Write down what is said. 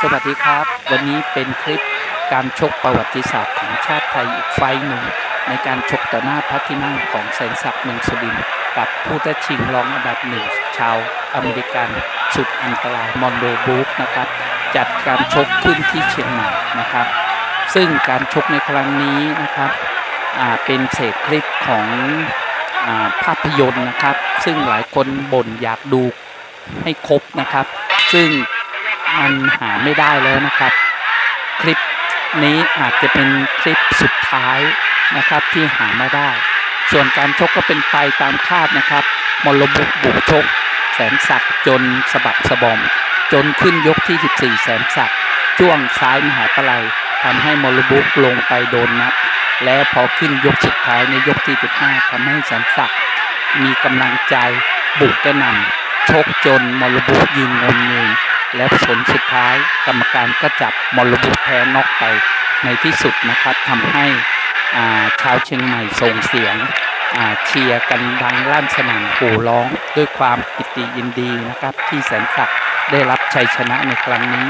สวัสดีครับ วันนี้เป็นคลิปการชกประวัติศาสตร์ของชาติไทยอีกไฟหนึ่ง ในการชกต่อหน้าพระที่นั่งของแสนศักดิ์เมืองสุรินกับผู้ท้าชิงรองอันดับหนึ่งชาวอเมริกันสุดอันตรายมอนโดบูฟนะครับ จัดการชกขึ้นที่เชียงใหม่นะครับ ซึ่งการชกในครั้งนี้นะครับเป็นเศษคลิปของอภาพยนตร์นะครับ ซึ่งหลายคนบ่นอยากดูให้ครบนะครับ ซึ่ง มันหาไม่ได้แล้วนะครับ คลิปนี้อาจจะเป็นคลิปสุดท้ายนะครับที่หามาได้ ส่วนการชกก็เป็นไปตามคาดนะครับมรบุกบุกชก แสนศักดิ์จนสะบักสะบอม จนขึ้นยกที่ 14 แสนศักดิ์จ้วงซ้ายมหาปลัยทำให้มรบุกลงไปโดนนับ และพอขึ้นยกสุดท้ายในยกที่ 15ทำให้แสนศักดิ์มีกำลังใจบุกกระหน่ำชกจนมรบุกยืนงงเงง และผลสุดท้ายกรรมการก็จับมรบุแพ้นอกไปในที่สุดนะครับทำให้าชาวเชียงใหม่ส่งเสียงเชียร์กันดังลั่นสนั่นโห่ร้องด้วยความปิติยินดีนะครับที่แสนศักดิ์ได้รับชัยชนะในครั้งนี้